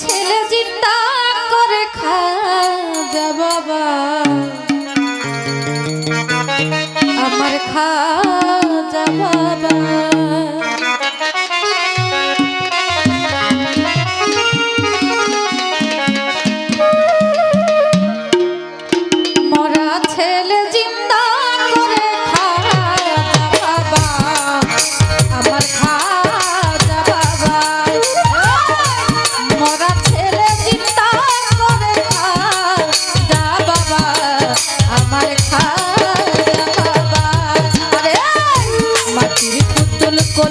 ছেলে চিন্তা করে খাজা বাবা। আমার খাজা বাবা। মরা ছেলে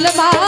মুসলমান